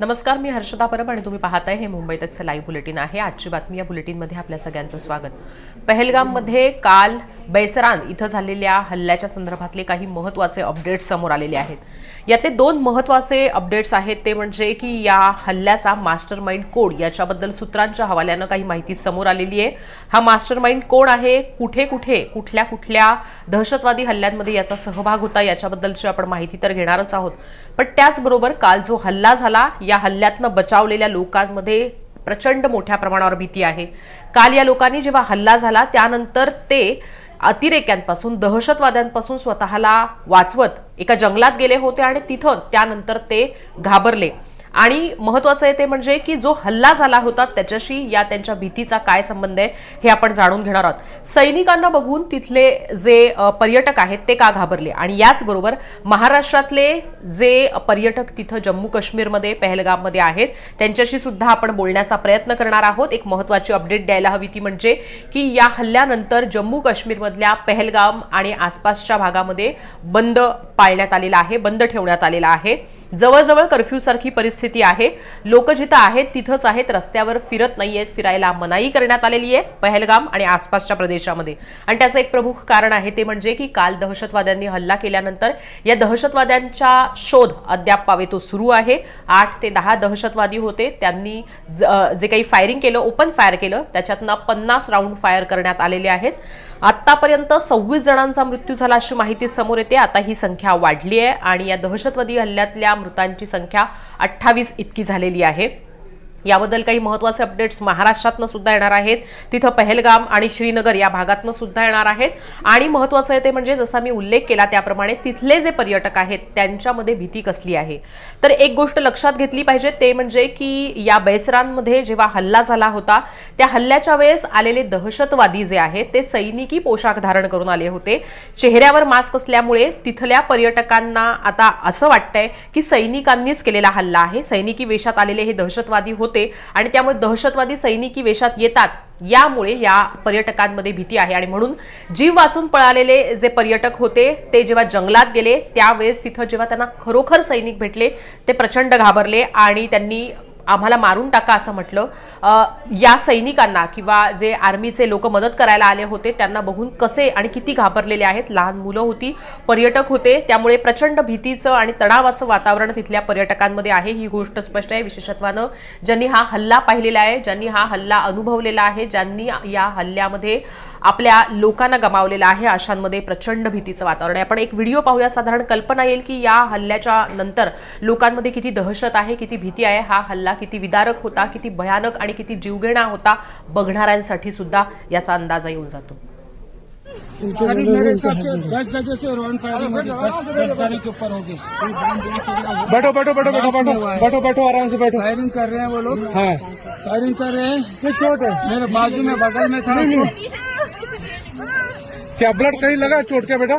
नमस्कार मी हर्षदा परब आणि तुम्ही पाहताय हे मुंबई तकचं लाईव्ह बुलेटिन आहे. आजची बातमी या बुलेटिनमध्ये आपल्या सगळ्यांचं स्वागत. पहलगाममध्ये काल बैसरान इथं झालेल्या हल्ल्याच्या संदर्भातले काही महत्त्वाचे अपडेट्स समोर आलेले आहेत. यातले दोन महत्त्वाचे अपडेट्स आहेत ते म्हणजे की या हल्ल्याचा मास्टर माइंड कोड याच्याबद्दल सूत्रांच्या हवाल्यानं काही माहिती समोर आलेली आहे. हा मास्टर माइंड कोण आहे? कुठे कुठे? कुठल्या कुठल्या दहशतवादी हल्ल्यांमध्ये याचा सहभाग होता? याच्याबद्दलची आपण माहिती तर घेणारच आहोत. पण त्याचबरोबर काल जो हल्ला झाला या हल्ल्यातनं बचावलेल्या लोकांमध्ये प्रचंड मोठ्या प्रमाणावर भीती आहे. काल या लोकांनी जेव्हा हल्ला झाला त्यानंतर ते अतिरेक्यांपासून दहशतवाद्यांपासून स्वतःला वाचवत एका जंगलात गेले होते आणि तिथं त्यानंतर ते घाबरले. आणि महत्वाचं आहे ते म्हणजे की जो हल्ला झाला होता त्याच्याशी या त्यांच्या भीतीचा काय संबंध आहे हे आपण जाणून घेणार आहोत. सैनिकांना बघून तिथले जे पर्यटक आहेत ते का घाबरले? आणि याचबरोबर महाराष्ट्रातले जे पर्यटक तिथं जम्मू काश्मीरमध्ये पहलगाममध्ये आहेत त्यांच्याशी सुद्धा आपण बोलण्याचा प्रयत्न करणार आहोत. एक महत्वाची अपडेट द्यायला हवी ती म्हणजे की या हल्ल्यानंतर जम्मू काश्मीरमधल्या पहलगाम आणि आसपासच्या भागामध्ये बंद पाळण्यात आलेला आहे बंद ठेवण्यात आलेला आहे. जवळजवळ कर्फ्यूसारखी परिस्थिती आहे. लोक जिथं आहेत तिथंच आहेत. रस्त्यावर फिरत नाहीयेत फिरायला मनाई करण्यात आलेली आहे. पहलगाम आणि आसपासच्या प्रदेशामध्ये. आणि त्याचं एक प्रमुख कारण आहे ते म्हणजे की काल दहशतवाद्यांनी हल्ला केल्यानंतर या दहशतवाद्यांचा शोध अद्याप पावे तो सुरू आहे. आठ ते दहा दहशतवादी होते. त्यांनी ज- जे काही फायरिंग केलं ओपन फायर केलं त्याच्यातनं पन्नास राऊंड फायर करण्यात आलेले आहेत. आतापर्यंत सव्वीस जणांचा मृत्यू झाला अशी माहिती समोर येते. आता ही संख्या वाढली आहे आणि या दहशतवादी हल्ल्यातल्या मृतांची संख्या अठ्ठावीस इतकी झालेली आहे. याबद्दल काही महत्त्वाचे अपडेट्स महाराष्ट्रातनं सुद्धा येणार आहेत. तिथं पहलगाम आणि श्रीनगर या भागातनं सुद्धा येणार आहेत. आणि महत्त्वाचं आहे ते म्हणजे जसा मी उल्लेख केला त्याप्रमाणे तिथले जे पर्यटक आहेत त्यांच्यामध्ये भीती कसली आहे? तर एक गोष्ट लक्षात घेतली पाहिजे ते म्हणजे की या बैसरांमध्ये जेव्हा हल्ला झाला होता त्या हल्ल्याच्या वेळेस आलेले दहशतवादी जे आहेत ते सैनिकी पोशाख धारण करून आले होते. चेहऱ्यावर मास्क असल्यामुळे तिथल्या पर्यटकांना आता असं वाटतंय की सैनिकांनीच केलेला हल्ला आहे. सैनिकी वेशात आलेले हे दहशतवादी होते आणि त्यामुळे दहशतवादी सैनिकी वेशात येतात. यामुळे या पर्यटकांमध्ये भीती आहे आणि म्हणून जीव वाचून पळालेले जे पर्यटक होते ते जेव्हा जंगलात गेले त्यावेळेस तिथं जेव्हा त्यांना खरोखर सैनिक भेटले ते प्रचंड घाबरले आणि त्यांनी आम्हाला मारून टाका असं म्हटलं. या सैनिकांना किंवा जे आर्मीचे लोक मदत करायला आले होते त्यांना बघून कसे आणि किती घाबरलेले आहेत लहान मुलं होती पर्यटक होते त्यामुळे प्रचंड भीतीचं आणि तणावाचं वातावरण तिथल्या पर्यटकांमध्ये आहे ही गोष्ट स्पष्ट आहे. विशेषत्वानं ज्यांनी हा हल्ला पाहिलेला आहे ज्यांनी हा हल्ला अनुभवलेला आहे ज्यांनी या हल्ल्यामध्ये आपल्या लोकांना गमावलेला आहे. अशांमध्ये प्रचंड भीतीचं वातावरण आहे. आपण एक व्हिडिओ पाहूया. साधारण कल्पना येईल की या हल्ल्याच्या नंतर लोकांमध्ये किती दहशत आहे किती भीती आहे. हा हल्ला किती विदारक होता किती भयानक आणि किती जीवघेणा होता बघणाऱ्यांसाठी सुद्धा याचा अंदाजा येऊन जातो. अरे मेरे हिसाब से दस जगह से रॉन फायरिंग होगी दस दस जने के ऊपर होगी बैठो बैठो बैठो बैठो बैठो। बैठो बैठो आराम से बैठो। फायरिंग कर रहे हैं वो लोग। हाँ। फायरिंग कर रहे हैं। ये चोट है। मेरे बाजू में बगल में था। क्या ब्लड कहीं लगा चोट क्या बेटा?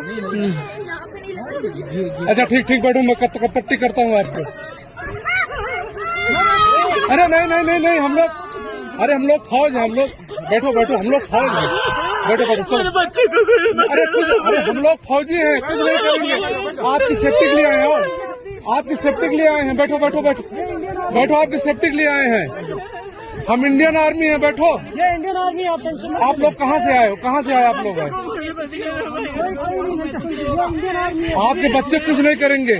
अच्छा ठीक ठीक बैठो मैं कत, कत्ती करता हूँ आपको। अरे नहीं नहीं नहीं नहीं हम लोग अरे हम लोग फौज है हम लोग बैठो बैठो हम लोग फौज है। बैठो बैठो चलो अरे कुछ अरे हम लोग फौजी हैं कुछ नहीं करेंगे। आपकी सेफ्टी के लिए आए हैं आपकी सेफ्टी के लिए आए हैं। बैठो बैठो बैठो। बैठो आपकी सेफ्टी के लिए आए हैं। हम इंडियन आर्मी हैं बैठो। ये इंडियन आर्मी आप टेंशन आप लोग कहाँ से आए हो? कहाँ से आए आप लोग? आए आपके बच्चे कुछ नहीं करेंगे।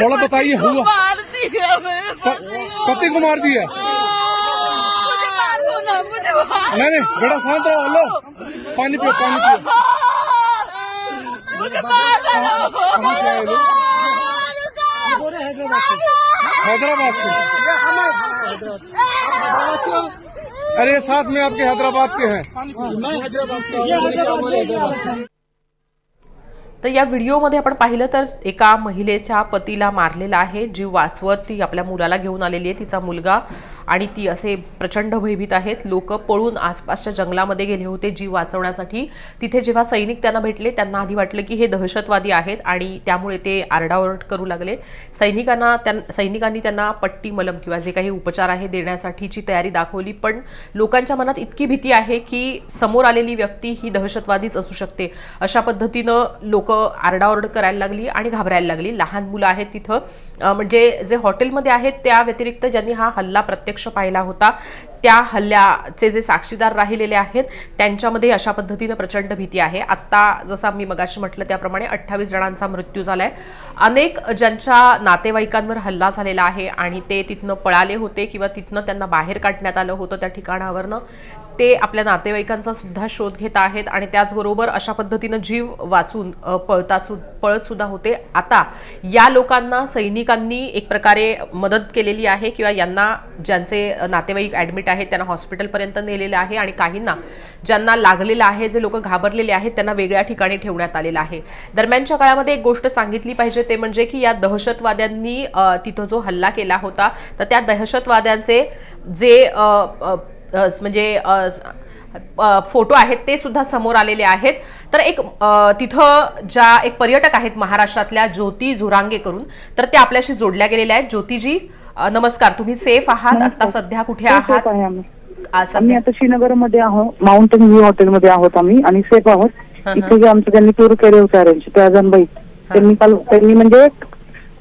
थोड़ा बताइए हुआ कति को मार दिया? नहीं नहीं बेटा शांत रहो हेलो. पानी पियो पानी पियो कहाँ से आए लोग हैदराबाद से। अरे साथ में आपके हैदराबाद के हैं। तर या व्हिडिओमध्ये आपण पाहिलं तर एका महिलेच्या पतीला मारलेला आहे जीव वाचवत ती आपल्या मुलाला घेऊन आलेली आहे तिचा मुलगा. आणि ती असे प्रचंड भयभीत आहेत. लोक पळून आसपासच्या जंगलामध्ये गेले होते जीव वाचवण्यासाठी. तिथे जेव्हा सैनिक त्यांना भेटले त्यांना आधी वाटलं की हे दहशतवादी आहेत आणि त्यामुळे ते आरडाओरड करू लागले. सैनिकांना त्यां सैनिकांनी त्यांना पट्टी मलम किंवा जे काही उपचार आहे देण्यासाठीची तयारी दाखवली. पण लोकांच्या मनात इतकी भीती आहे की समोर आलेली व्यक्ती ही दहशतवादीच असू शकते. अशा पद्धतीनं लोक आरडाओरड करायला लागली आणि घाबरायला लागली. लहान मुलं आहेत तिथं. म्हणजे जे हॉटेलमध्ये आहेत त्या व्यतिरिक्त ज्यांनी हा हल्ला प्रत्यक्ष पाहिला होता. त्या हल्ल्याचे जे साक्षीदार राहिलेले आहेत त्यांच्यामध्ये अशा पद्धतीनं प्रचंड भीती आहे. आत्ता जसं मी मगाशी म्हटलं त्याप्रमाणे अठ्ठावीस जणांचा मृत्यू झालाय. अनेक ज्यांच्या नातेवाईकांवर हल्ला झालेला आहे आणि ते तिथनं पळाले होते किंवा तिथनं त्यांना बाहेर काढण्यात आलं होतं त्या ठिकाणावरनं ते आपल्या नातेवाईकांचा सुद्धा शोध घेत आहेत आणि त्याचबरोबर अशा पद्धतीनं जीव वाचून पळता सु पळत सुद्धा होते. आता या लोकांना सैनिकांनी एक प्रकारे मदत केलेली आहे किंवा यांना ज्यांचे नातेवाईक ॲडमिट आहेत त्यांना हॉस्पिटलपर्यंत नेलेलं आहे आणि काहींना ज्यांना लागलेलं आहे जे लोक घाबरलेले आहेत त्यांना वेगळ्या ठिकाणी ठेवण्यात आलेलं आहे. दरम्यानच्या काळामध्ये एक गोष्ट सांगितली पाहिजे ते म्हणजे की या दहशतवाद्यांनी तिथं जो हल्ला केला होता तर त्या दहशतवाद्यांचे जे म्हणजे फोटो आहेत ते सुद्धा समोर आलेले आहेत. तर एक तिथं ज्या एक पर्यटक आहेत महाराष्ट्रातल्या ज्योती झुरांगे करून तर त्या आपल्याशी जोडल्या गेलेल्या आहेत. ज्योतीजी नमस्कार तुम्ही सेफ आहात? आता सध्या कुठे आहात? आहे आम्ही. आता श्रीनगरमध्ये आहोत माउंटेन व्ह्यू हॉटेलमध्ये आहोत आम्ही आणि सेफ आहोत. इथे जे आमचं त्यांनी टूर केले होते अरेंज त्या जनबाई त्यांनी काल त्यांनी म्हणजे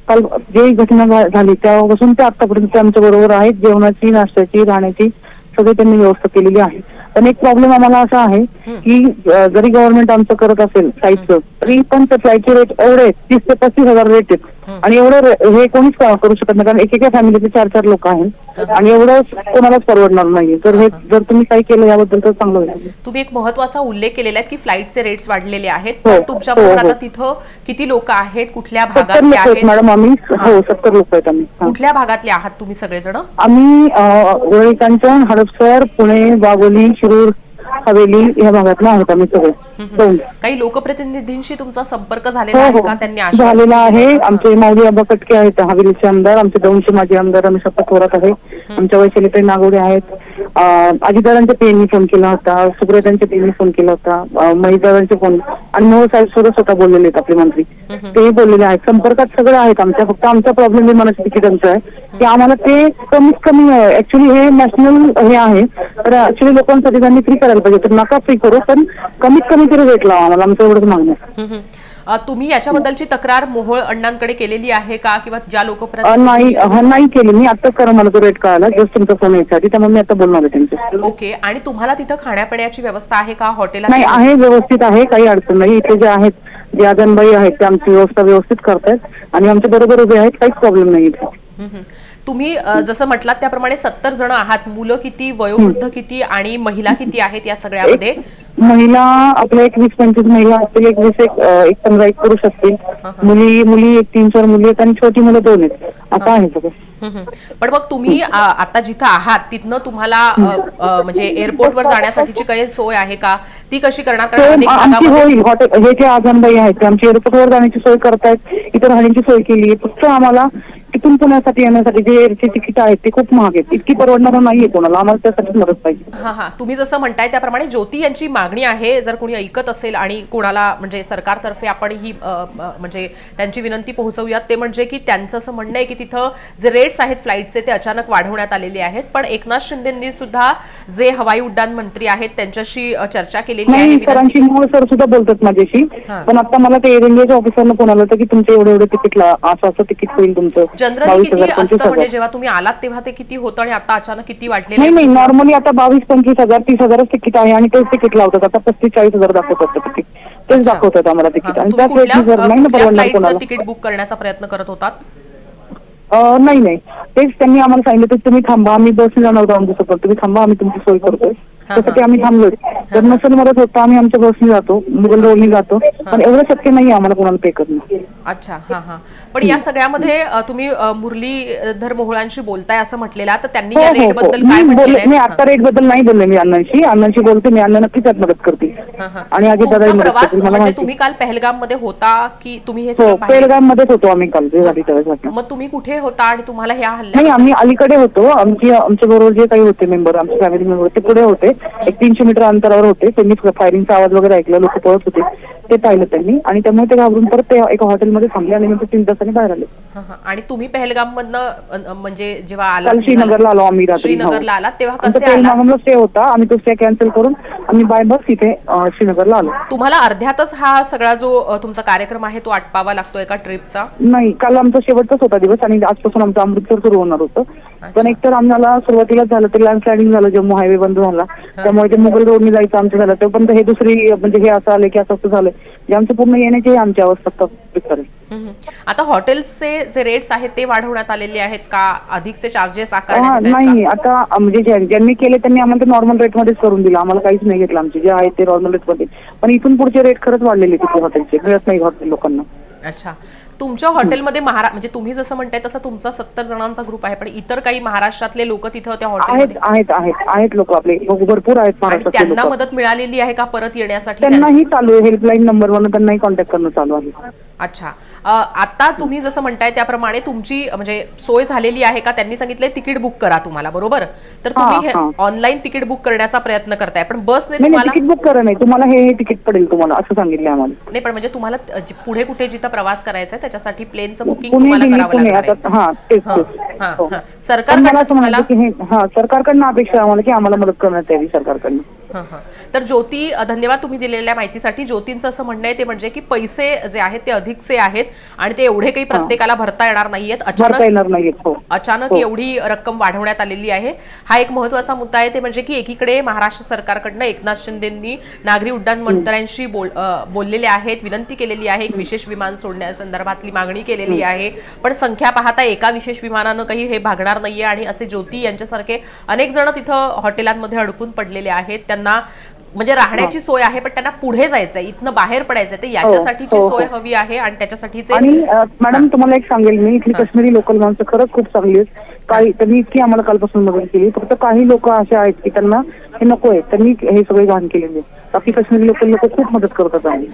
काल जे घटना झाली तेव्हापासून ते आतापर्यंत आमच्या बरोबर आहेत. जेवणाची नाश्त्याची राहण्याची सगळी त्यांनी व्यवस्था केलेली आहे. पण एक प्रॉब्लेम आम्हाला असा आहे की जरी गव्हर्नमेंट आमचं करत असेल फ्लाईटचं तरी पण त्या फ्लाईटचे रेट एवढे आहेत, तीस ते पस्तीस हजार रेट आहेत. आणि एवढं हे कोणीच करू शकत नाही कारण एकेका फॅमिलीचे चार चार लोक आहेत. आणि एवढं कोणालाच परवडणार नाही तर हे जर तुम्ही काही केलं याबद्दल तर चांगलं होईल. तुम्ही एक महत्त्वाचा उल्लेख केलेला आहे की फ्लाईटचे रेट्स वाढलेले आहेत. हो, तुमच्या हो, हो. आता तिथं किती लोक आहेत कुठल्या भागातले आहेत मॅडम आम्ही. हो. सत्तर लोक आहेत आम्ही. कुठल्या भागातले आहात तुम्ही सगळेजण? आम्ही वळी कांचन हडपसर पुणे वाघोली शिरूर हवेली या भागातले आहोत आम्ही सगळे. काही लोकप्रतिनिधींशी तुमचा संपर्क हो झालेला आहे हो. का? त्यांनी झालेला आहे. आहे? आमचे माऊली आबा कटके आहेत हवेलीचे आमदार आमचे दोनशे माजी आमदार आम्ही शपथ थोरात आहे. आमच्या वैशालीताई नागोडे आहेत. अं, अजितदादांच्या पेननी फोन केला होता सुप्रियातांच्या पेननी फोन केला होता अं, महेशदादांचे फोन आणि मोह साहेब सुद्धा स्वतः बोललेले आहेत आपले मंत्री. तेही बोललेले आहेत. संपर्कात सगळे आहेत आमच्या. फक्त आमचा प्रॉब्लेम विमानाच्या तिकिटांचा आहे. की आम्हाला ते कमीत कमी ऍक्च्युली हे नॅशनल हे आहे. तर ऍक्च्युली लोकांसाठी त्यांनी फ्री करायला पाहिजे. तर नका फ्री करू पण कमीत कमी तरी रेट लावा आम्हाला आमचं एवढंच मागणं आहे. हम्म, हम्म. अ, तुम्ही याच्याबद्दलची तक्रार मोहोळ अण्णांकडे केलेली आहे का? किंवा ज्या अ, नाही लोकप्रतिनिधी नाही केली. मी आताच करा मला तो रेट कळाला जस्ट तुमचा फोन आधी त्यामुळे मी आता बोलणार आहे त्यांचे. ओके. आणि तुम्हाला तिथं खाण्यापिण्याची व्यवस्था आहे का? हॉटेलात नाही आहे व्यवस्थित आहे काही अडचण नाही. इथे जे आहेत जे आजनबाई आहेत ते आमची व्यवस्था व्यवस्थित करतायत. आणि आमच्या बरोबर उभे आहेत काहीच प्रॉब्लेम नाही इथे. हम्म. तुम्ही जसं म्हटलात त्याप्रमाणे सत्तर जण आहात. मुलं किती वयोवृद्ध किती आणि महिला किती आहेत या सगळ्यामध्ये? महिला आपल्या एक वीस पंचवीस महिला असतील एक वीस एक पंधरा एक पुरुष असतील. मुली मुली एक तीन चार मुली आहेत आणि छोटी मुलं दोन आहेत. आता आहे सगळं. पण मग तुम्ही आता जिथं आहात तिथनं तुम्हाला म्हणजे एअरपोर्टवर जाण्यासाठीची काही सोय आहे का? ती कशी करणार? कारण भागामध्ये होईल. हॉटेल हे जे आजनबाई आहेत ते आमची एअरपोर्टवर जाण्याची सोय करतायत. इतर राहण्याची सोय केली फक्त आम्हाला तिथून पुण्यासाठी येण्यासाठी जे एअरची तिकीट आहेत ते खूप महाग आहेत. इतकी परवडणार नाहीये कोणाला. आम्हाला त्यासाठी मदत पाहिजे. हा हा. तुम्ही जसं म्हणताय त्याप्रमाणे ज्योती यांची मागणी आहे जर कोणी ऐकत असेल आणि कोणाला म्हणजे सरकारतर्फे आपण ही अ, अ, म्हणजे त्यांची विनंती पोहोचवूयात ते म्हणजे की त्यांचं असं म्हणणं आहे की तिथं जे रेट्स आहेत फ्लाईटचे ते अचानक वाढवण्यात आलेले आहेत. पण एकनाथ शिंदेंनी सुद्धा जे हवाई उड्डाण मंत्री आहेत त्यांच्याशी अ, चर्चा केलेली आहे नाही विनंती सरांची मूळ सर सुद्धा बोलतात माझ्याशी. हा. पण आता मला ते एअर इंडियाच्या ऑफिसरनं फोन आलं होतं की तुमचं एवढं एवढं तिकीट असं असं तिकीट होईल तुमचं. जनरली किती असतं म्हणजे जेव्हा तुम्ही आलात तेव्हा ते किती होतं आणि आता अचानक किती वाढलेलं नाही नॉर्मली आता बावीस पंचवीस हजार तीस हजारच तिकीट आहे आणि तेच तिकीट लावतात. आता पस्तीस चाळीस हजार दाखवतात तिकीट. तेच. दाखवतात आम्हाला तिकीट. आणि तुम्ही त्याच कुठल्या रेटनी जर नाही ना कुठल्या परवडणार फ्लाईटचं कोणाला. तिकीट बुक करण्याचा प्रयत्न करत होतात? नाही नाही. तेच त्यांनी आम्हाला सांगितलं तुम्ही थांबा आम्ही बसने जाणार होतो आमच्यासोबत तुम्ही थांबा आम्ही तुमची सोय करतोय. त्यासाठी आम्ही थांबलोय जर नसेल मदत होत आम्ही आमच्या बसने जातो. मुघल रोडने जातो. पण एवढं शक्य नाही आम्हाला कोणाला पे करणं. अच्छा हा हा. पण या सगळ्यामध्ये तुम्ही अ, मुरलीधर मोहोळांशी बोलताय असं म्हटलेला तर त्यांनी हो या हो रेट हो बद्दल मी काय बोलले म्हटलेलं मी आहे? आता रेटबद्दल नाही बोलले मी अण्णांशी. अण्णांशी बोलते मी अण्णा नक्कीच त्यात मदत करते? हा, हा. आणि अजित दादा प्रवास म्हणजे तुम्ही काल पहलगाममध्ये होता की तुम्ही हे हो सगळं पाहिलं? पेलगाम मध्येच होतो आम्ही काल. मग तुम्ही कुठे होता आणि तुम्हाला ह्या हल्ल्या नाही आम्ही अलीकडे होतो. आमची आमच्या बरोबर जे काही होते मेंबर आमचे फॅमिली मेंबर ते पुढे होते. एक तीनशे मीटर अंतरावर होते. त्यांनी फायरिंगचा आवाज वगैरे ऐकला. लोक पळत होते. ते पाहिलं त्यांनी आणि त्यामुळे ते घाबरून परत ते एका हॉटेलमध्ये थांबले आणि नंतर तीन तासांनी बाहेर आले. हा, हा. आणि तुम्ही पहलगाम मधनं म्हणजे जेव्हा आला काल श्रीनगरला आलो आम्ही रात्री श्रीनगरला आलात तेव्हा आमचा कसे आला पेलगामला स्टे होता. आम्ही तो स्टे कॅन्सल करून आम्ही बाय बस इथे अं, श्रीनगरला आलो. तुम्हाला अर्ध्यातच हा सगळा जो अ, तुमचा कार्यक्रम आहे तो आटपावा लागतो एका ट्रिपचा? नाही काल आमचा शेवटचाच होता दिवस आणि आजपासून आमचं अमृतसर सुरू होणार होतं. पण एकतर आम्हाला सुरुवातीलाच झालं ते लँडस्लायडिंग झालं जम्मू हायवे बंद झाला त्यामुळे ते मुघल रोडने जायचं आमचं झालं. तोपर्यंत हे दुसरी म्हणजे हे असं आलं की असं असं झालं. जे आमचं पूर्ण येण्याची आमची आहे हम्म. आता हॉटेल्सचे जे रेट्स आहेत ते वाढवण्यात आलेले आहेत का? अधिकचे चार्जेस? नाही आता म्हणजे ज्या- ज्यांनी केले त्यांनी आम्हाला ते नॉर्मल रेट मध्येच करून दिलं. आम्हाला काहीच नाही घेतलं आमचे. जे आहेत ते नॉर्मल रेटमध्ये. पण इथून पुढचे रेट खरंच वाढलेले तिथे हॉटेलचे. मिळत नाही हॉटेल लोकांना. अच्छा. तुमच्या हॉटेलमध्ये महारा म्हणजे तुम्ही जसं म्हणताय तसं तुमचा सत्तर जणांचा ग्रुप आहे पण इतर काही महाराष्ट्रातले लोक तिथं त्या आहेत हॉटेलमध्ये? आहेत आहेत आहेत लोक आपले. भरपूर आहेत आणि महाराष्ट्रातले त्यांना लोक. मदत मिळालेली आहे का परत येण्यासाठी? त्यांनाही चालू आहे हेल्पलाईन नंबरवरून त्यांनाही कॉन्टॅक्ट करणं चालू आहे. अच्छा. अ, आता तुम्ही जसं म्हणताय त्याप्रमाणे तुमची म्हणजे सोय झालेली आहे का? त्यांनी सांगितलंय तिकीट बुक करा तुम्हाला बरोबर? तर तुम्ही हा. ऑनलाईन तिकीट बुक करण्याचा प्रयत्न करताय पण बसने नाही नाही तुम्हाला तिकीट बुक करा नाही. तुम्हाला हे हे तिकीट पडेल तुम्हाला असं सांगितलं आम्हाला. नाही पण म्हणजे तुम्हाला त- जी- पुढे कुठे जिथं प्रवास करायचा आहे त्याच्यासाठी प्लेनचं बुकिंग तुम्हाला करावं लागणार सरकारकडनं अपेक्षा आम्हाला की आम्हाला मदत करण्यात यावी सरकारकडनं. हं, हं. तर ज्योती धन्यवाद तुम्ही दिलेल्या माहितीसाठी. ज्योतींचं असं म्हणणं आहे ते म्हणजे की पैसे जे आहेत ते अधिकचे आहेत आणि ते एवढे काही प्रत्येकाला भरता येणार नाहीयेत. अचानक हो. अचानक एवढी रक्कम वाढवण्यात आलेली आहे. हा एक महत्त्वाचा मुद्दा आहे ते म्हणजे की एकीकडे महाराष्ट्र सरकारकडनं एकनाथ शिंदेंनी नागरी उड्डाण मंत्र्यांशी बोल बोललेले आहेत विनंती केलेली आहे एक विशेष विमान सोडण्यासंदर्भातली मागणी केलेली आहे. पण संख्या पाहता एका विशेष विमानानं काही हे भागणार नाहीये आणि असे ज्योती यांच्यासारखे अनेक जण तिथं हॉटेलांमध्ये अडकून पडलेले आहेत. त्यांना म्हणजे राहण्याची सोय आहे पण त्यांना पुढे जायचंय इथनं बाहेर पडायचंय ते याच्यासाठीची हो, हो. सोय हवी आहे आणि त्याच्यासाठीचे आणि अ, मॅडम तुम्हाला एक सांगेल मी इथली काश्मीरी लोकल माणसं खरंच खूप चांगली आहेत. काही त्यांनी इतकी आम्हाला कालपासून मदत केली. फक्त काही लोक असे आहेत की त्यांना हे नको आहे त्यांनी हे सगळे घाण केलेले बाकी काश्मीरी लोकल लोक खूप मदत करतात आम्ही.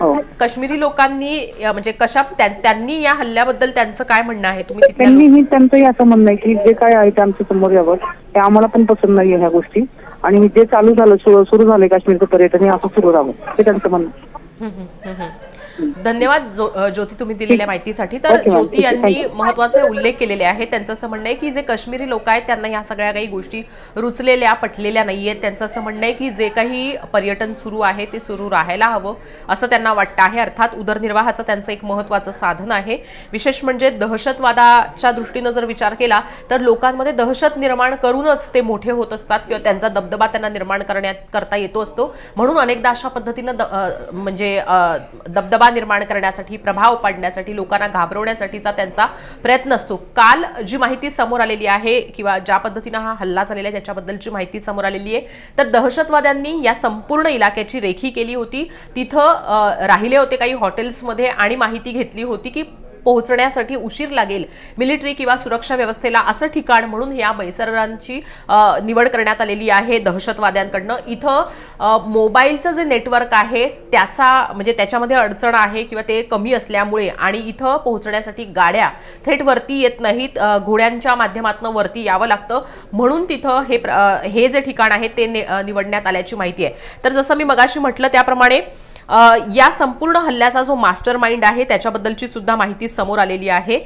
हो. काश्मीरी लोकांनी म्हणजे कशा त्या- त्यांनी या हल्ल्याबद्दल त्यांचं काय म्हणणं आहे? तुम्ही तिथल्या त्यांनीही त्यांचंही असं म्हणणं आहे की जे काय आहे ते आमच्यासमोर यावं. ते आम्हाला पण पसंत नाहीये ह्या गोष्टी. आणि जे चालू झालं सुरू झालंय काश्मीरचं पर्यटन हे असं सुरू राहावं हे त्यांचं म्हणणं. धन्यवाद जो- ज्योती तुम्ही दिलेल्या माहितीसाठी. तर. ज्योती. यांनी महत्त्वाचे उल्लेख केलेले आहेत. त्यांचं असं म्हणणं आहे की जे काश्मीरी लोक आहेत त्यांना या सगळ्या काही गोष्टी रुचलेल्या पटलेल्या नाहीयेत त्यांचं असं म्हणणं आहे की जे काही पर्यटन सुरू आहे ते सुरू राहायला हवं असं त्यांना वाटतं आहे. अर्थात उदरनिर्वाहाचं त्यांचं एक महत्वाचं साधन आहे. विशेष म्हणजे दहशतवादाच्या दृष्टीनं जर विचार केला तर लोकांमध्ये दहशत निर्माण करूनच ते मोठे होत असतात किंवा त्यांचा दबदबा त्यांना निर्माण करण्यात करता येतो असतो. म्हणून अनेकदा अशा पद्धतीनं म्हणजे अ, दबदबा निर्माण करण्यासाठी प्रभाव पाडण्यासाठी लोकांना घाबरवण्यासाठीचा त्यांचा प्रयत्न असतो. काल जी माहिती समोर आलेली आहे किंवा ज्या पद्धतीनं हा हल्ला झालेला आहे त्याच्याबद्दलची माहिती समोर आलेली आहे तर दहशतवाद्यांनी या संपूर्ण इलाक्याची रेखी केली होती. तिथं राहिले होते काही हॉटेल्समध्ये आणि माहिती घेतली होती की पोहोचण्यासाठी उशीर लागेल. मिलिटरी किंवा सुरक्षा व्यवस्थेला असं ठिकाण म्हणून या बैसरांची निवड करण्यात आलेली आहे दहशतवाद्यांकडनं. इथं मोबाईलचं जे नेटवर्क आहे त्याचा म्हणजे त्याच्यामध्ये अडचण आहे किंवा ते कमी असल्यामुळे आणि इथं पोहोचण्यासाठी गाड्या थेट वरती येत नाहीत घोड्यांच्या माध्यमातून वरती यावं लागतं. म्हणून तिथं हे प्र- हे जे ठिकाण आहे ते ने- निवडण्यात आल्याची माहिती आहे. तर जसं मी मगाशी म्हटलं त्याप्रमाणे या संपूर्ण हल्ल्याचा जो मास्टर माइंड आहे त्याच्याबद्दलची सुद्धा माहिती समोर आलेली आहे.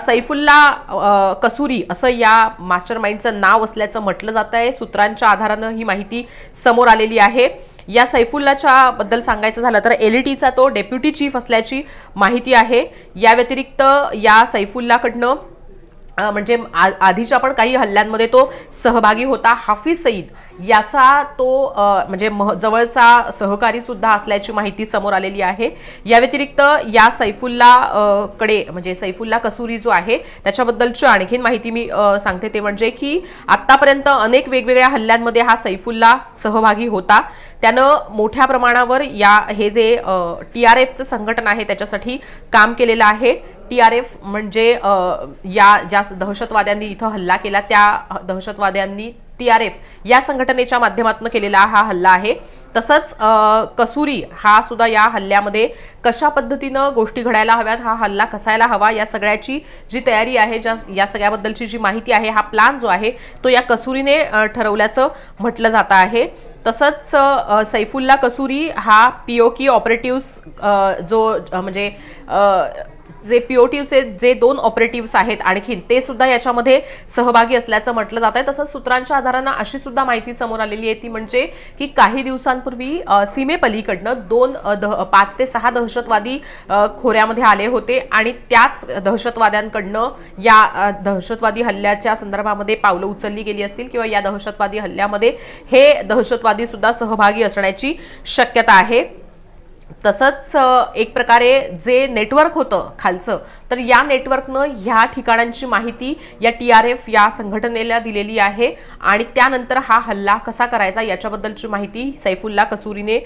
सैफुल्ला कसुरी असं या मास्टर माइंडचं नाव असल्याचं म्हटलं जात आहे. सूत्रांच्या आधारानं ही माहिती समोर आलेली आहे. या सैफुल्लाच्या बद्दल सांगायचं झालं तर एलईटीचा तो डेप्युटी चीफ असल्याची माहिती आहे. या व्यतिरिक्त या सैफुल्लाकडनं म्हणजे आ- आधीच्या पण काही हल्ल्यांमध्ये तो सहभागी होता हाफिज सईद. याचा तो म्हणजे मह- जवळचा सहकारी सुद्धा असल्याची माहिती समोर आलेली आहे. या व्यतिरिक्त या सैफुल्ला कडे म्हणजे सैफुल्ला कसुरी जो आहे त्याच्याबद्दलची आणखीन माहिती मी सांगते. ते म्हणजे की आत्तापर्यंत अनेक वेगवेगळ्या हल्ल्यांमध्ये हा सैफुल्ला सहभागी होता. त्यानं मोठ्या प्रमाणावर या हे जे टी आर एफचं संघटन आहे त्याच्यासाठी काम केलेलं आहे. टी आर एफ म्हणजे या ज्या दहशतवाद्यांनी इथं हल्ला केला त्या दहशतवाद्यांनी टी आर एफ या संघटनेच्या माध्यमातून केलेला हा हल्ला आहे. तसंच कसुरी हा सुद्धा या हल्ल्यामध्ये कशा पद्धतीनं गोष्टी घडायला हव्यात हा हल्ला कसायला हवा या सगळ्याची जी तयारी आहे ज्या या सगळ्याबद्दलची जी माहिती आहे हा प्लान जो आहे तो या कसुरीने ठरवल्याचं म्हटलं जातं आहे. तसंच सैफुल्ला कसुरी हा पीओकी ऑपरेटिव्स जो म्हणजे जे पीओटीचे जे दोन ऑपरेटिव्ह आहेत आणखीन ते सुद्धा याच्यामध्ये सहभागी असल्याचं म्हटलं जात आहे तसंच सूत्रांच्या आधारानं अशी सुद्धा माहिती समोर आलेली आहे. ती म्हणजे की काही दिवसांपूर्वी सीमेपलीकडनं दोन दह- पाच ते सहा दहशतवादी खोऱ्यामध्ये आले होते आणि त्याच दहशतवाद्यांकडनं या दहशतवादी हल्ल्याच्या संदर्भामध्ये पावलं उचलली गेली असतील किंवा या दहशतवादी हल्ल्यामध्ये हे दहशतवादी सुद्धा सहभागी असण्याची शक्यता आहे. तसंच एक प्रकारे जे नेटवर्क होतं खालचं तर या नेटवर्कनं ह्या ठिकाणांची माहिती या टी आर एफ या संघटनेला दिलेली आहे आणि त्यानंतर हा हल्ला कसा करायचा याच्याबद्दलची माहिती सैफुल्ला कसुरीने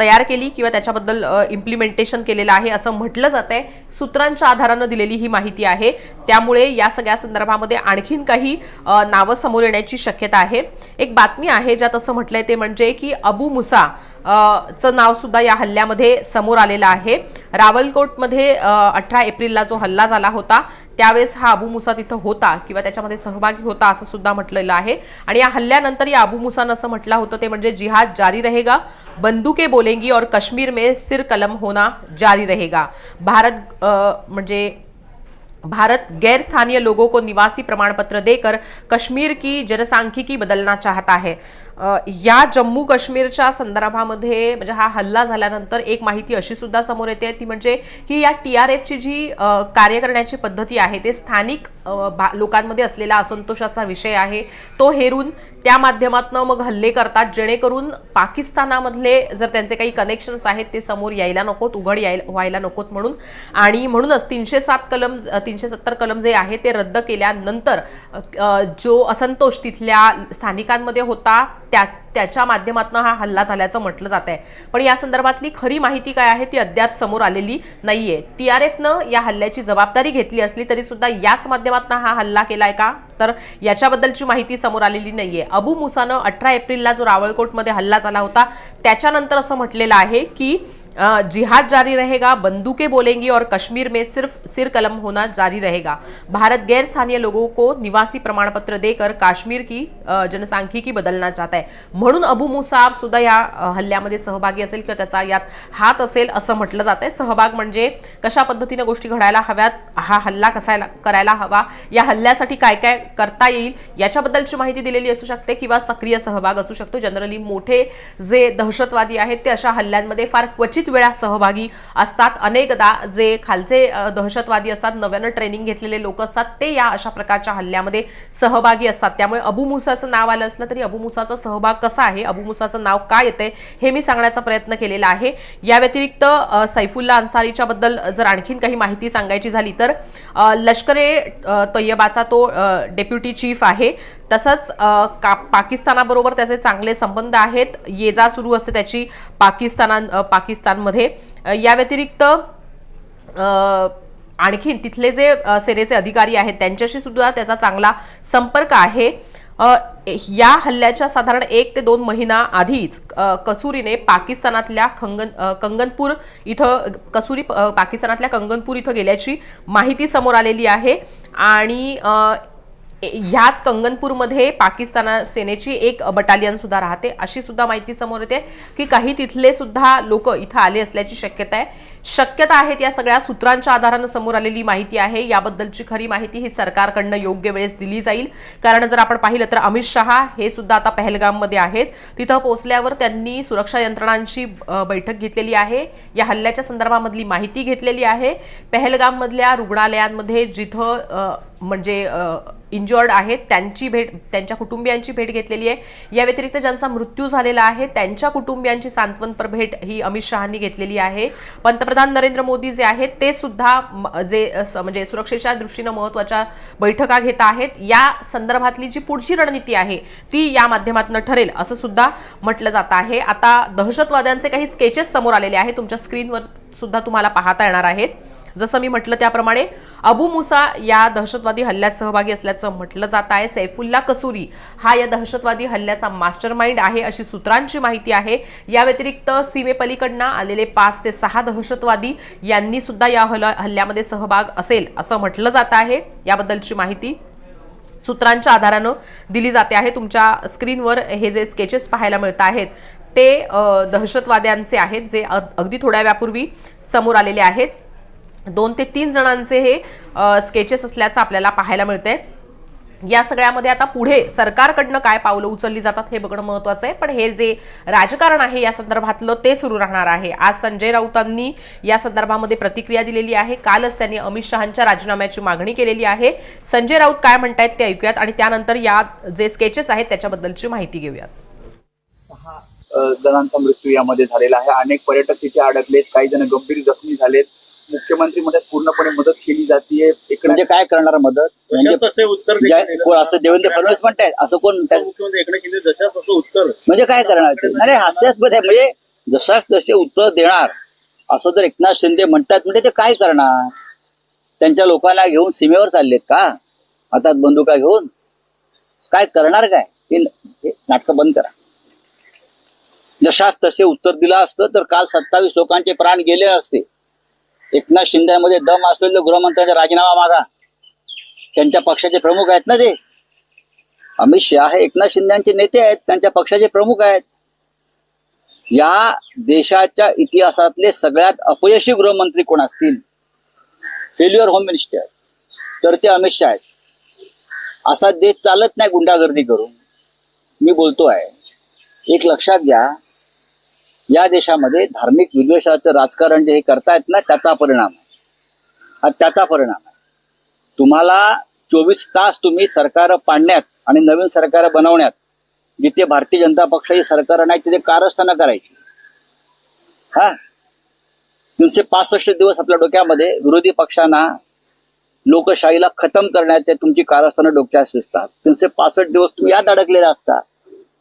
तयार केली किंवा त्याच्याबद्दल इम्प्लिमेंटेशन केलेलं आहे असं म्हटलं जात आहे सूत्रांच्या आधारानं दिलेली ही माहिती आहे. त्यामुळे या सगळ्या संदर्भामध्ये आणखीन काही नावं समोर येण्याची शक्यता आहे. एक बातमी आहे ज्यात असं म्हटलंय ते म्हणजे की अबू मुसा चं नाव सुद्धा या हल्ल्यामध्ये समोर आलेलं आहे. रावलकोटमध्ये अठरा एप्रिलला जो हल्ला झाला होता त्यावेळेस हा अबू मुसा तिथं होता किंवा त्याच्यामध्ये सहभागी होता असं सुद्धा म्हटलेलं आहे. आणि या हल्ल्यानंतर या अबू मुसानं असं म्हटलं होतं ते म्हणजे जिहाद जारी रहेगा बंदुके बोलेंगी और कश्मीर में सिर कलम होना जारी रहेगा. भारत म्हणजे भारत गैर स्थानीय लोगों को निवासी प्रमाण पत्र देकर कश्मीर की जनसांख्यिकी बदलना चाहता है। या जम्मू काश्मीरच्या संदर्भामध्ये म्हणजे हा हल्ला झाल्यानंतर एक माहिती अशी सुद्धा समोर येते ती म्हणजे की या टी आर एफची जी कार्य करण्याची पद्धती आहे ते स्थानिक भा- लोकांमध्ये असलेला असंतोषाचा विषय आहे. तो हेरून त्या माध्यमातून मग हल्ले करतात जेणेकरून पाकिस्तानामधले जर त्यांचे काही कनेक्शन्स आहेत ते समोर यायला नकोत उघड यायला व्हायला नकोत म्हणून. आणि म्हणूनच तीनशे सात कलम तीनशे सत्तर कलम जे आहे ते रद्द केल्यानंतर जो असंतोष तिथल्या स्थानिकांमध्ये होता त्या त्याच्या माध्यमातून हा हल्ला झाल्याचं म्हटलं जात आहे पण या संदर्भातली खरी माहिती काय आहे ती अद्याप समोर आलेली नाहीये. टी आर एफनं या हल्ल्याची जबाबदारी घेतली असली तरी सुद्धा याच माध्यमातून हा हल्ला केलाय का? तर याच्याबद्दलची माहिती समोर आलेली नाहीये. अबू मुसानं अठरा एप्रिलला जो रावळकोटमध्ये हल्ला झाला होता त्याच्यानंतर असं म्हटलेलं आहे की जिहाद जारी रहेगा बंदूकें बोलेंगी और कश्मीर में सिर्फ सिर कलम होना जारी रहेगा। भारत गैर स्थानीय लोगों को निवासी प्रमाण पत्र देकर काश्मीर की जनसांख्यिकी बदलना चाहता है। म्हणून अबू मुसाब सुद्धा या हल्ल्यामध्ये सहभागी असेल किंवा त्याचा यात हात असेल असं म्हटलं जात आहे. सहभाग म्हणजे कशा पद्धतीने गोष्टी घडायला हव्यात हा हल्ला कसा करायला हवा या हल्ल्यासाठी काय काय करता येईल याच्याबद्दलची माहिती दिलेली असू शकते किंवा सक्रिय सहभाग असू शकतो. जनरली मोठे जे दहशतवादी आहेत ते अशा हल्ल्यांमध्ये फार क्वचित वेळा सहभागी असतात. अनेकदा जे खालचे दहशतवादी असतात नव्यानं ट्रेनिंग घेतलेले लोक असतात ते या अशा प्रकारच्या हल्ल्यामध्ये सहभागी असतात. त्यामुळे अबू मुसाचं नाव आलं असलं तरी अबू मुसाचा सहभाग कसा आहे? अबू मुसाचं नाव काय येतंय? हे मी सांगण्याचा प्रयत्न केलेला आहे. या व्यतिरिक्त सैफुल्ला अन्सारीच्या बद्दल जर आणखीन काही माहिती सांगायची झाली तर लष्करे तय्यबाचा तो डेप्युटी चीफ आहे. तसंच का पाकिस्तानाबरोबर त्याचे चांगले संबंध आहेत. ये जा सुरू असते त्याची पाकिस्ताना पाकिस्तानमध्ये. या व्यतिरिक्त आणखीन तिथले जे सेनेचे अधिकारी आहेत त्यांच्याशी सुद्धा त्याचा चांगला संपर्क आहे. या हल्ल्याच्या साधारण एक ते दोन महिना आधीच कसुरीने पाकिस्तानातल्या खंगन कंगनपूर इथं कसुरी पाकिस्तानातल्या कंगनपूर इथं गेल्याची माहिती समोर आलेली आहे. आणि ह्याच कंगनपूरमध्ये पाकिस्तान सेनेची एक बटालियन सुद्धा राहते अशी सुद्धा माहिती समोर येते की काही तिथले सुद्धा लोक इथं आले असल्याची शक्यता आहे. शक्यता आहेत या सगळ्या सूत्रांच्या आधारानं समोर आलेली माहिती आहे. याबद्दलची खरी माहिती ही सरकारकडनं योग्य वेळेस दिली जाईल. कारण जर आपण पाहिलं तर अमित शहा हे सुद्धा आता पहलगाममध्ये आहेत. तिथं पोहोचल्यावर त्यांनी सुरक्षा यंत्रणांची बैठक घेतलेली आहे. या हल्ल्याच्या संदर्भामधली माहिती घेतलेली आहे. पहलगाममधल्या रुग्णालयांमध्ये जिथं म्हणजे इंजर्ड आहेत त्यांची भेट त्यांच्या कुटुंबियांची भेट घेतलेली आहे. या व्यतिरिक्त ज्यांचा मृत्यू झालेला आहे त्यांच्या कुटुंबियांची सांत्वनपर भेट ही अमित शहानी घेतलेली आहे. पंतप्रधान नरेंद्र मोदी जे आहेत ते सुद्धा म- जे स- म्हणजे सुरक्षेच्या दृष्टीनं महत्त्वाच्या बैठका घेत आहेत. या संदर्भातली जी पुढची रणनीती आहे ती या माध्यमातून ठरेल असं सुद्धा म्हटलं जात आहे. आता दहशतवाद्यांचे काही स्केचेस समोर आलेले आहेत. तुमच्या स्क्रीनवर सुद्धा तुम्हाला पाहता येणार आहेत. जसं मी म्हटलं त्याप्रमाणे अबू मुसा या दहशतवादी हल्ल्यात सहभागी असल्याचं म्हटलं जात आहे. सैफुल्ला कसुरी हा या दहशतवादी हल्ल्याचा मास्टर माइंड आहे अशी सूत्रांची माहिती आहे. या व्यतिरिक्त सीमेपलीकडनं आलेले पाच ते सहा दहशतवादी यांनी सुद्धा या हल्ल्यामध्ये सहभाग असेल असं म्हटलं जात आहे. याबद्दलची माहिती सूत्रांच्या आधारानं दिली जाते आहे. तुमच्या स्क्रीनवर हे जे स्केचेस पाहायला मिळत आहेत ते दहशतवाद्यांचे आहेत जे अगदी थोड्या वेळापूर्वी समोर आलेले आहेत. दोन ते तीन जणांचे हे स्केचेस असल्याचं आपल्याला पाहायला मिळतंय. या सगळ्यामध्ये आता पुढे सरकारकडनं काय पावलं उचलली जातात हे बघणं महत्वाचं आहे पण हे जे राजकारण आहे या संदर्भातलं ते सुरू राहणार आहे. आज संजय राऊतांनी या संदर्भामध्ये प्रतिक्रिया दिलेली आहे. कालच त्यांनी अमित शहांच्या राजीनाम्याची मागणी केलेली आहे. संजय राऊत काय म्हणतायत ते ऐकूयात आणि त्यानंतर या जे स्केचेस आहेत त्याच्याबद्दलची माहिती घेऊयात. सहा जणांचा मृत्यू यामध्ये झालेला आहे. अनेक पर्यटक तिथे अडकलेत. काही जण गंभीर जखमी झालेत. मुख्यमंत्री मदत पूर्णपणे मदत केली जाते म्हणजे काय करणार मदत? म्हणजे तसे उत्तर कोण असं देवेंद्र फडणवीस म्हणतायत असं कोण असं उत्तर. म्हणजे काय करणार ते? अरे हास्यास्पद आहे. म्हणजे जशाच तसे उत्तर देणार असं जर एकनाथ शिंदे म्हणतात. म्हणजे ते काय करणार? त्यांच्या लोकांना घेऊन सीमेवर चाललेत का? हातात बंदुका घेऊन? काय करणार काय? हे हे नाटकं बंद करा. जशाच तसे उत्तर दिलं असतं तर काल सत्तावीस लोकांचे प्राण गेले असते. एकनाथ शिंदेमध्ये दम असलेले गृहमंत्र्यांचा राजीनामा मागा. त्यांच्या पक्षाचे प्रमुख आहेत ना ते? अमित शहा हे एकनाथ शिंदेचे नेते आहेत त्यांच्या पक्षाचे प्रमुख आहेत. या देशाच्या इतिहासातले सगळ्यात अपयशी गृहमंत्री कोण असतील? Failure home minister. तर ते अमित शहा आहेत. असा देश चालत नाही गुंडागर्दी करून. मी बोलतो आहे एक लक्षात घ्या. या देशामध्ये धार्मिक विद्वेषाचं राजकारण जे हे करतायत ना त्याचा परिणाम आहे. हा त्याचा परिणाम आहे. तुम्हाला चोवीस तास तुम्ही सरकार पाडण्यात आणि नवीन सरकार बनवण्यात जिथे भारतीय जनता पक्षाची सरकार नाही तिथे कारस्थानं करायची. हा? तीनशे पासष्ट दिवस आपल्या डोक्यामध्ये विरोधी पक्षांना लोकशाहीला खतम करण्याचे तुमची कारस्थानं डोक्यात दिसतात तीनशे पासष्ट दिवस तुम्ही यात अडकलेला असता.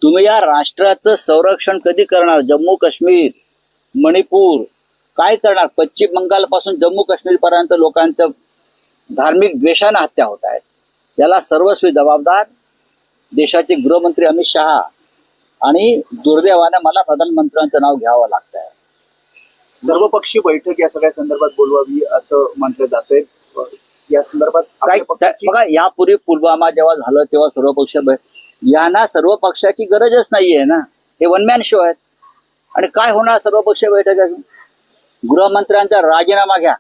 तुम्ही या राष्ट्राचं संरक्षण कधी करणार? जम्मू काश्मीर मणिपूर काय करणार? पश्चिम बंगाल पासून जम्मू काश्मीर पर्यंत लोकांचं धार्मिक द्वेषानं हत्या होत आहेत याला सर्वस्वी जबाबदार देशाचे गृहमंत्री अमित शहा आणि दुर्दैवानं मला प्रधानमंत्र्यांचं नाव घ्यावं लागत आहे सर्वपक्षीय बैठक या सगळ्या संदर्भात बोलवावी असं म्हटलं जातंय. अ, या संदर्भात काय बघा यापूर्वी पुलवामा जेव्हा झालं तेव्हा सर्व पक्ष बै- यांना सर्व पक्षाची गरजच नाहीये ना? हे वन मॅन शो आहेत. आणि काय होणार सर्व पक्षीय बैठकीत? गृहमंत्र्यांचा राजीनामा घ्या.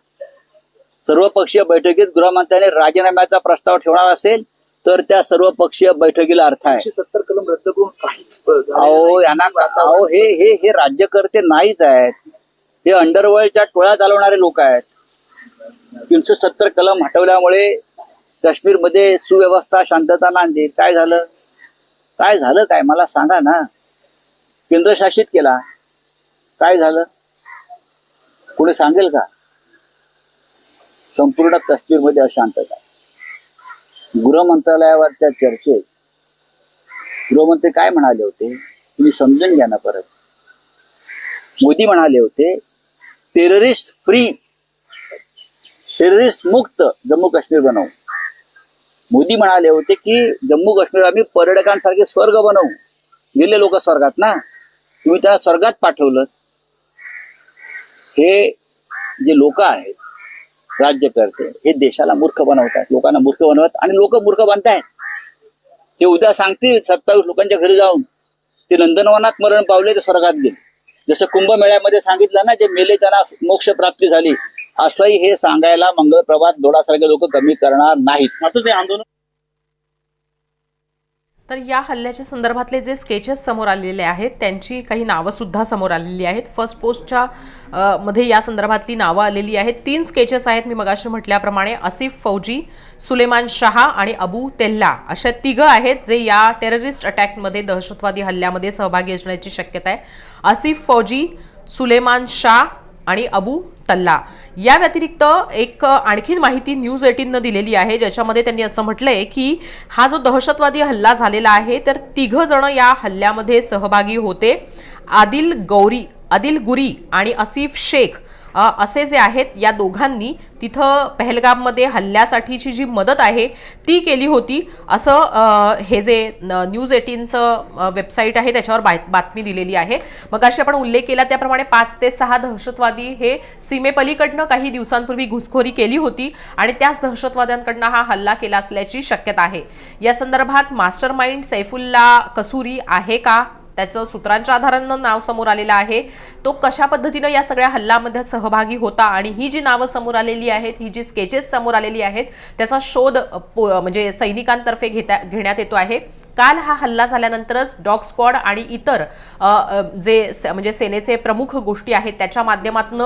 सर्वपक्षीय बैठकीत गृहमंत्र्यांनी राजीनाम्याचा प्रस्ताव ठेवणार असेल तर त्या सर्व पक्षीय बैठकीला अर्थ आहे. सत्तर कलम रद्द करून अहो. यांना अहो हे हे हे राज्यकर्ते नाहीच आहेत. हे अंडरवर्ल्डच्या टोळ्या चालवणारे लोक आहेत. तीनशे सत्तर कलम हटवल्यामुळे काश्मीरमध्ये सुव्यवस्था शांतता नांदली काय झालं? काय झालं काय? मला सांगा ना. केंद्रशासित केला. काय झालं? कोणी सांगेल का? संपूर्ण काश्मीरमध्ये अशांतता. गृहमंत्रालयावरच्या चर्चेत गृहमंत्री काय म्हणाले होते? तुम्ही समजून घ्या ना परत. मोदी म्हणाले होते टेररिस्ट फ्री टेररिस्ट मुक्त जम्मू काश्मीर बनवू. मोदी म्हणाले होते की जम्मू काश्मीर आम्ही पर्यटकांसारखे स्वर्ग बनवू. गेले लोक स्वर्गात ना. तुम्ही त्यांना स्वर्गात पाठवलं. हे जे लोक आहेत राज्यकर्ते हे देशाला मूर्ख बनवतात. लोकांना मूर्ख बनवत आणि लोक मूर्ख बनतायत. ते उद्या सांगतील सत्तावीस लोकांच्या घरी जाऊन. ते नंदनवनात मरण पावले ते स्वर्गात गेले. जसं कुंभमेळ्यामध्ये सांगितलं ना जे मेले त्यांना मोक्ष प्राप्ती झाली. असंही हे सांगायला मंगळप्रभात दोडासारखे लोक कमी करणार नाहीत. ते आंदोलन तर या हल्ल्याच्या संदर्भातले जे स्केचेस समोर आलेले आहेत त्यांची काही नावं सुद्धा समोर आलेली आहेत. फर्स्ट पोस्टच्या मध्ये या संदर्भातली नावं आलेली आहेत. तीन स्केचेस आहेत मी मगाशी म्हटल्याप्रमाणे. आसिफ फौजी सुलेमान शहा आणि अबू तेल्ला अशा तिघं आहेत जे या टेररिस्ट अटॅकमध्ये दहशतवादी हल्ल्यामध्ये सहभागी असण्याची शक्यता आहे. आसिफ फौजी सुलेमान शाह आणि अबू तल्ला. या व्यतिरिक्त एक आणखीन माहिती न्यूज एटीननं दिलेली आहे ज्याच्यामध्ये त्यांनी असं म्हटलंय की हा जो दहशतवादी हल्ला झालेला आहे तर तिघ जण या हल्ल्यामध्ये सहभागी होते. आदिल गौरी आदिल गुरी आणि असिफ शेख. असे जे आहेत या दोघांनी तिथं पहलगाममध्ये हल्ल्यासाठीची जी मदत आहे ती केली होती. असं हे जे न्यूज एटीनचं वेबसाईट आहे त्याच्यावर बात- बातमी दिलेली आहे. मग अशी आपण उल्लेख केला त्याप्रमाणे पाच ते सहा दहशतवादी हे सीमेपलीकडनं काही दिवसांपूर्वी घुसखोरी केली होती आणि त्याच दहशतवाद्यांकडनं हा हल्ला केला असल्याची शक्यता आहे. या संदर्भात मास्टर माइंड सैफुल्ला कसुरी आहे का? त्याचं सूत्रांच्या आधारानं नाव समोर आलेलं आहे. तो कशा पद्धतीनं या सगळ्या हल्ल्यामध्ये सहभागी होता आणि ही जी नावं समोर आलेली आहेत ही जी स्केचेस समोर आलेली आहेत त्याचा शोध पो- म्हणजे सैनिकांतर्फे घेता घेण्यात येतो आहे. काल हा हल्ला झाल्यानंतरच डॉग स्क्वॉड आणि इतर जे म्हणजे सेनेचे प्रमुख गोष्टी आहेत त्याच्या माध्यमातून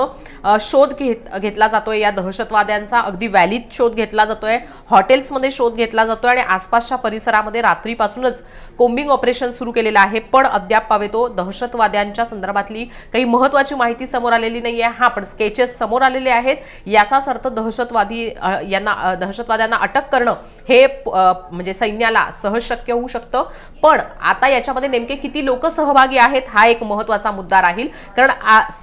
शोध घेत घेतला जातोय. या दहशतवाद्यांचा अगदी व्हॅलीत शोध घेतला जातोय. हॉटेल्समध्ये शोध घेतला जातोय आणि आसपासच्या परिसरामध्ये रात्रीपासूनच कोम्बिंग ऑपरेशन सुरू केलेलं आहे. पण अद्याप पावे तो दहशतवाद्यांच्या संदर्भातली काही महत्वाची माहिती समोर आलेली नाही आहे हा पण स्केचेस समोर आलेले आहेत. याचाच अर्थ दहशतवादी यांना दहशतवाद्यांना अटक करणं हे प- म्हणजे सैन्याला सहज शक्य होऊ शकतं पण आता याच्यामध्ये नेमके किती लोक सहभागी आहेत हा एक महत्त्वाचा मुद्दा राहील. कारण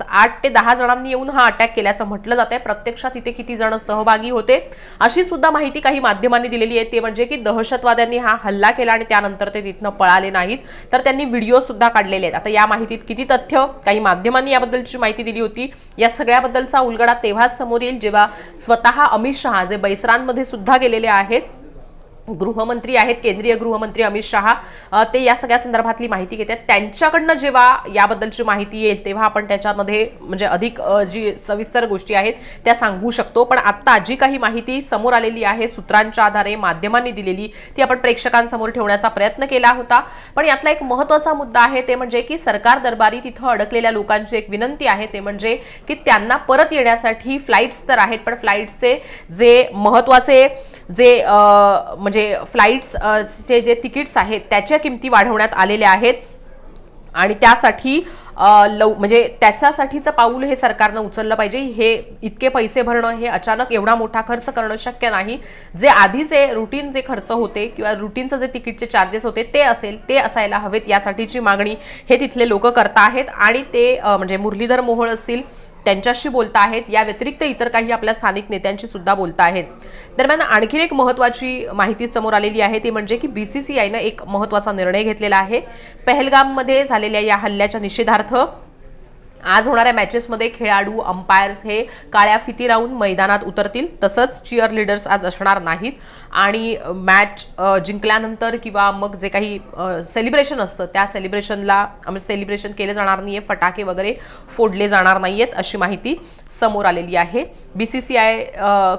आठ ते दहा जणांनी येऊन हा अटॅक केल्याचं म्हटलं जात आहे प्रत्यक्षात इथे किती जण सहभागी होते? अशी सुद्धा माहिती काही माध्यमांनी दिलेली आहे. ते म्हणजे की दहशतवाद्यांनी हा हल्ला केला आणि त्यानंतर ते तिथनं पळाले नाहीत. तर त्यांनी व्हिडिओ सुद्धा काढलेले आहेत. आता या माहितीत किती तथ्य? काही माध्यमांनी याबद्दलची माहिती दिली होती. या सगळ्याबद्दलचा उलगडा तेव्हाच समोर येईल जेव्हा स्वतः अमित शहा जे बैसरांमध्ये सुद्धा गेलेले आहेत गृहमंत्री आहेत केंद्रीय गृहमंत्री अमित शहा ते या सगळ्या संदर्भातली माहिती घेतात. त्यांच्याकडनं जेव्हा याबद्दलची माहिती येईल तेव्हा आपण त्याच्यामध्ये म्हणजे अधिक जी सविस्तर गोष्टी आहेत त्या सांगू शकतो. पण आत्ता जी काही माहिती समोर आलेली आहे सूत्रांच्या आधारे माध्यमांनी दिलेली ती आपण प्रेक्षकांसमोर ठेवण्याचा प्रयत्न केला होता. पण यातला एक महत्त्वाचा मुद्दा आहे ते म्हणजे की सरकार दरबारी तिथं अडकलेल्या लोकांची एक विनंती आहे ते म्हणजे की त्यांना परत येण्यासाठी फ्लाईट्स तर आहेत पण फ्लाईट्सचे जे महत्त्वाचे जे म्हणजे म्हणजे फ्लाईट्स चे जे तिकीट्स आहेत त्याच्या किमती वाढवण्यात आलेल्या आहेत. आणि त्यासाठी लव म्हणजे त्याच्यासाठीचं पाऊल हे सरकारनं उचललं पाहिजे. हे इतके पैसे भरणं हे अचानक एवढा मोठा खर्च करणं शक्य नाही. जे आधीचे रुटीन जे खर्च होते किंवा रुटीनचं जे तिकीटचे चार्जेस होते ते असेल ते असायला हवेत. यासाठीची मागणी हे तिथले लोक करत आहेत आणि ते म्हणजे मुरलीधर मोहोळ असतील त्यांच्याशी बोलता आहेत. या व्यतिरिक्त इतर काही आपल्या स्थानिक नेत्यांशी सुद्धा बोलता आहेत. दरम्यान आणखी एक महत्वाची माहिती समोर आलेली आहे. ती म्हणजे की बीसीसीआयनं एक महत्त्वाचा निर्णय घेतलेला आहे. पहलगाममध्ये झालेल्या या हल्ल्याच्या निषेधार्थ आज होणाऱ्या मॅचेसमध्ये खेळाडू अंपायर्स हे काळ्या फिती राहून मैदानात उतरतील. तसंच चिअर लिडर्स आज असणार नाहीत. आणि मॅच जिंकल्यानंतर किंवा मग जे काही सेलिब्रेशन असतं त्या सेलिब्रेशनला सेलिब्रेशन म्हणजे केले जाणार नाही आहे फटाके वगैरे फोडले जाणार नाही आहेत अशी माहिती समोर आलेली आहे. बी सी सी आय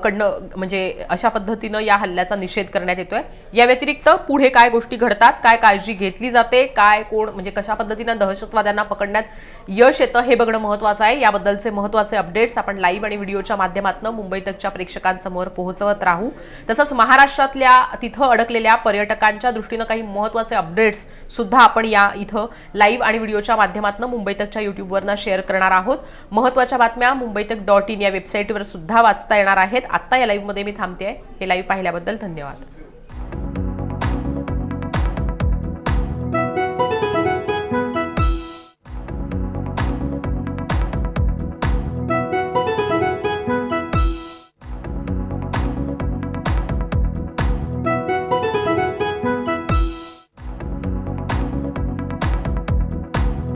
कडनं म्हणजे अशा पद्धतीनं या हल्ल्याचा निषेध करण्यात येतोय. या व्यतिरिक्त पुढे काय गोष्टी घडतात काय काळजी घेतली जाते काय कोण म्हणजे कशा पद्धतीनं दहशतवाद्यांना पकडण्यात यश येतं हे बघणं महत्वाचं आहे. याबद्दलचे महत्त्वाचे अपडेट्स आपण लाईव्ह आणि व्हिडिओच्या माध्यमातून मुंबई तकच्या प्रेक्षकांसमोर पोहोचवत राहू. तसंच महाराष्ट्रातल्या तिथं अडकलेल्या पर्यटकांच्या दृष्टीनं काही महत्त्वाचे अपडेट्स सुद्धा आपण या इथं लाईव्ह आणि व्हिडिओच्या माध्यमातून मुंबई तकच्या युट्यूबवरनं शेअर करणार आहोत. महत्त्वाच्या बातम्या मुंबई तक डॉट इन या वेबसाईटवर सुद्धा वाचता येणार आहेत. आत्ता या लाईव्हमध्ये मी थांबते हे लाईव्ह पाहिल्याबद्दल धन्यवाद.